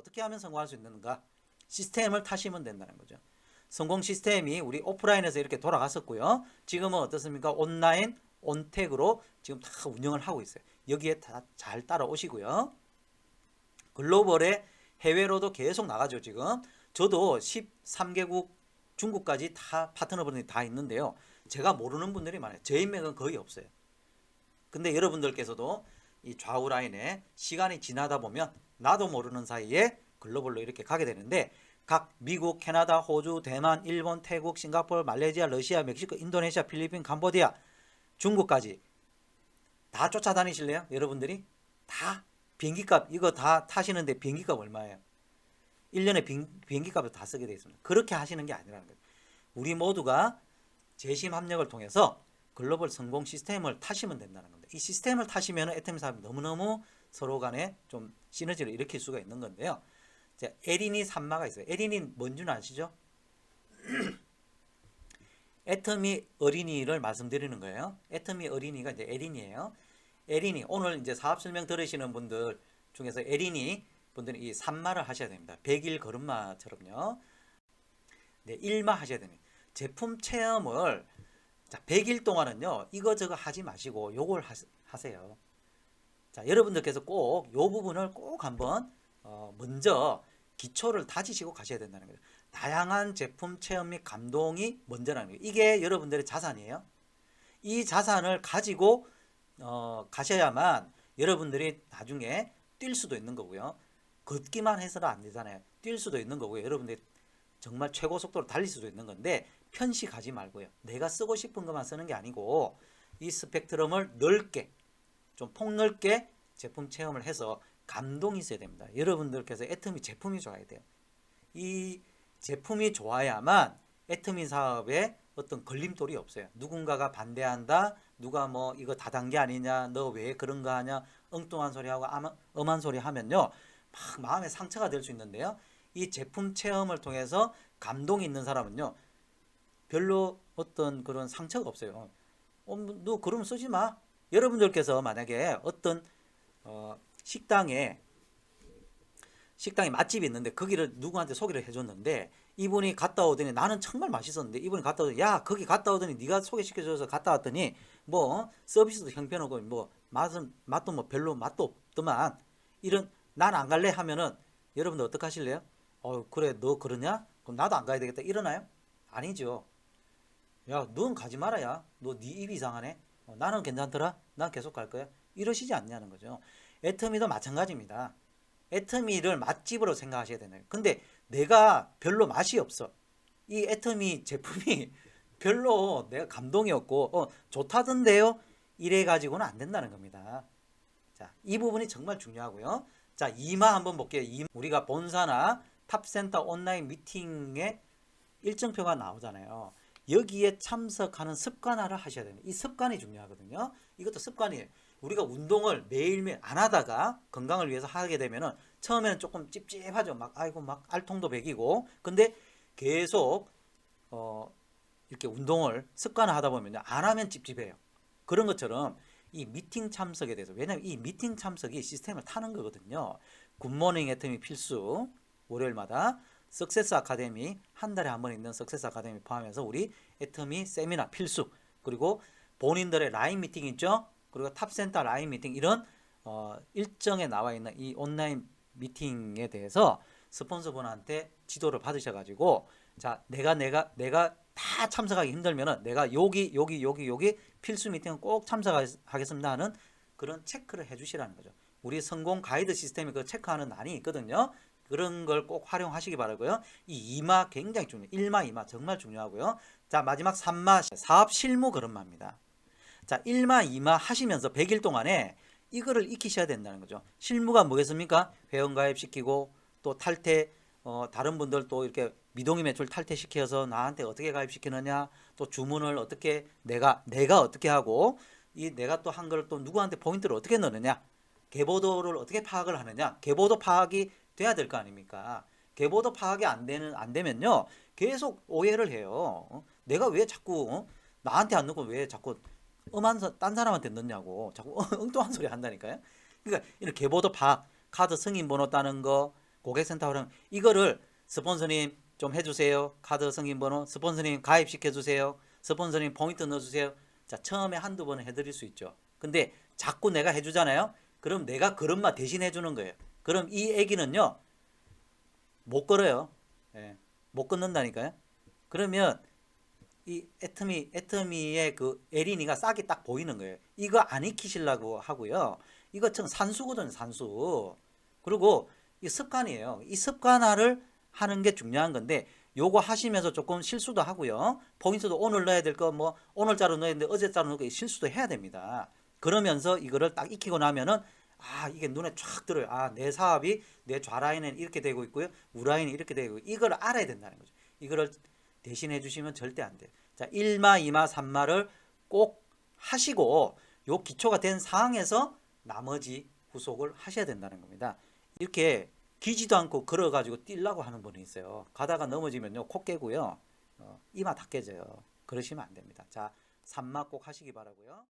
어떻게 하면 성공할 수 있는가? 시스템을 타시면 된다는 거죠. 성공 시스템이 우리 오프라인에서 이렇게 돌아갔었고요. 지금은 어떻습니까? 온라인, 온택으로 지금 다 운영을 하고 있어요. 여기에 다 잘 따라오시고요. 글로벌에 해외로도 계속 나가죠, 지금. 저도 13개국 중국까지 다 파트너분들이 다 있는데요. 제가 모르는 분들이 많아요. 제 인맥은 거의 없어요. 근데 여러분들께서도 이 좌우 라인에 시간이 지나다 보면 나도 모르는 사이에 글로벌로 이렇게 가게 되는데 각 미국, 캐나다, 호주, 대만, 일본, 태국, 싱가포르, 말레이시아, 러시아, 멕시코, 인도네시아, 필리핀, 캄보디아, 중국까지 다 쫓아다니실래요? 여러분들이 다 비행기값 이거 다 타시는데 비행기값 얼마예요? 1년에 비행, 비행기값을 다 쓰게 돼 있습니다. 그렇게 하시는 게 아니라는 거예요. 우리 모두가 재심 합력을 통해서 글로벌 성공 시스템을 타시면 된다는 겁니다. 이 시스템을 타시면 애터미 사업이 너무너무 서로 간에 좀 시너지를 일으킬 수가 있는 건데요. 자, 에린이 산마가 있어요. 에린이 뭔 줄 아시죠? 애터미 어린이를 말씀드리는 거예요. 애터미 어린이가 이제 에린이에요. 에린이 오늘 이제 사업 설명 들으시는 분들 중에서 에린이 분들은 이 산마를 하셔야 됩니다. 100일 걸음마처럼요. 네, 일마 하셔야 됩니다. 제품 체험을 자, 100일 동안은요. 이거 저거 하지 마시고 요걸 하, 하세요. 자, 여러분들께서 꼭 요 부분을 꼭 한번 어, 먼저 기초를 다지시고 가셔야 된다는 거예요. 다양한 제품 체험 및 감동이 먼저라는 거예요. 이게 여러분들의 자산이에요. 이 자산을 가지고 어, 가셔야만 여러분들이 나중에 뛸 수도 있는 거고요. 걷기만 해서는 안 되잖아요. 뛸 수도 있는 거고요. 여러분들이 정말 최고 속도로 달릴 수도 있는 건데 편식하지 말고요. 내가 쓰고 싶은 것만 쓰는 게 아니고 이 스펙트럼을 넓게 좀 폭넓게 제품 체험을 해서 감동이 있어야 됩니다. 여러분들께서 애터미 제품이 좋아야 돼요. 이 제품이 좋아야만 애터미 사업에 어떤 걸림돌이 없어요. 누군가가 반대한다. 누가 뭐 이거 다단계 아니냐. 너 왜 그런 거 하냐. 엉뚱한 소리 하고 암- 엄한 소리 하면요. 막 마음에 상처가 될 수 있는데요. 이 제품 체험을 통해서 감동이 있는 사람은요. 별로 어떤 그런 상처가 없어요. 어, 뭐너 그럼 쓰지 마. 여러분들께서 만약에 어떤 어, 식당에 식당에 맛집이 있는데 거기를 누구한테 소개를 해줬는데 이분이 갔다 오더니 나는 정말 맛있었는데 이분이 갔다 오더니 야 거기 갔다 오더니 네가 소개시켜줘서 갔다 왔더니 뭐 서비스도 형편없고 뭐 맛은 맛도 뭐 별로 맛도 없더만 이런 난 안 갈래 하면은 여러분들 어떻게 하실래요? 어 그래 너 그러냐? 그럼 나도 안 가야 되겠다 이러나요? 아니죠. 야, 넌 가지 말아야. 너 네 입이 이상하네. 어, 나는 괜찮더라. 난 계속 갈 거야. 이러시지 않냐는 거죠. 애터미도 마찬가지입니다. 애터미를 맛집으로 생각하셔야 되나요? 근데 내가 별로 맛이 없어. 이 애터미 제품이 별로 내가 감동이 없고 어, 좋다던데요. 이래 가지고는 안 된다는 겁니다. 자, 이 부분이 정말 중요하고요. 자, 이마 한번 볼게요. 이 우리가 본사나 탑센터 온라인 미팅에 일정표가 나오잖아요. 여기에 참석하는 습관화를 하셔야 됩니다. 이 습관이 중요하거든요. 이것도 습관이에요. 우리가 운동을 매일매일 안 하다가 건강을 위해서 하게 되면은 처음에는 조금 찝찝하죠. 막 아이고 막 알통도 배기고. 근데 계속 어 이렇게 운동을 습관화하다 보면요. 안 하면 찝찝해요. 그런 것처럼 이 미팅 참석에 대해서 왜냐면 이 미팅 참석이 시스템을 타는 거거든요. 굿모닝 애터미 필수 월요일마다 석세스 아카데미 한 달에 한 번 있는 석세스 아카데미 포함해서 우리 애터미 세미나 필수 그리고 본인들의 라인 미팅 있죠 그리고 탑센터 라인 미팅 이런 어, 일정에 나와 있는 이 온라인 미팅에 대해서 스폰서분한테 지도를 받으셔가지고 자 내가 내가 내가 다 참석하기 힘들면은 내가 여기 여기 여기 여기 필수 미팅은 꼭 참석하겠습니다 하는 그런 체크를 해주시라는 거죠. 우리 성공 가이드 시스템이 그 체크하는 난이 있거든요. 그런 걸 꼭 활용하시기 바라고요. 이 이마 굉장히 중요해요. 1마, 2마 정말 중요하고요. 자, 마지막 3마 사업 실무 걸음마입니다. 자, 1마, 2마 하시면서 100일 동안에 이거를 익히셔야 된다는 거죠. 실무가 뭐겠습니까? 회원 가입시키고 또 탈퇴 어, 다른 분들 또 이렇게 미동의 매출 탈퇴시켜서 나한테 어떻게 가입시키느냐 또 주문을 어떻게 내가 내가 어떻게 하고 이 내가 또 한 걸 또 누구한테 포인트를 어떻게 넣느냐 개보도를 어떻게 파악을 하느냐 개보도 파악이 돼야 될 거 아닙니까? 개보도 파악이 안 되는 안 되면요 계속 오해를 해요. 어? 내가 왜 자꾸 어? 나한테 안 넣고 왜 자꾸 엄한 사- 딴 사람한테 넣냐고 자꾸 엉뚱한 소리 한다니까요. 그러니까 이런 개보도 파악, 카드 승인 번호 따는 거, 고객센터로 이거를 스폰서님 좀 해주세요. 카드 승인 번호 스폰서님 가입시켜 주세요. 스폰서님 포인트 넣어주세요. 자 처음에 한두 번은 해드릴 수 있죠. 근데 자꾸 내가 해주잖아요. 그럼 내가 그런마 대신 해주는 거예요. 그럼 이 애기는요 못 걸어요. 예, 못 끊는다니까요. 그러면 이 애터미 애터미의 그 에린이가 싹이 딱 보이는 거예요. 이거 안 익히시려고 하고요. 이거 참 산수거든요, 산수. 그리고 이 습관이에요. 이 습관화를 하는 게 중요한 건데 요거 하시면서 조금 실수도 하고요. 포인트도 오늘 넣어야 될 거 뭐 오늘자로 넣어야 되는데 어제자로 넣고 실수도 해야 됩니다. 그러면서 이거를 딱 익히고 나면은 아 이게 눈에 쫙 들어요. 아 내 사업이 내 좌라인은 이렇게 되고 있고요. 우라인은 이렇게 되고 있고 이걸 알아야 된다는 거죠. 이거를 대신해 주시면 절대 안 돼요. 자 1마, 2마, 3마를 꼭 하시고 요 기초가 된 상황에서 나머지 후속을 하셔야 된다는 겁니다. 이렇게 기지도 않고 걸어가지고 뛰려고 하는 분이 있어요. 가다가 넘어지면요 코 깨고요 어, 이마 다 깨져요. 그러시면 안 됩니다. 자 3마 꼭 하시기 바라고요.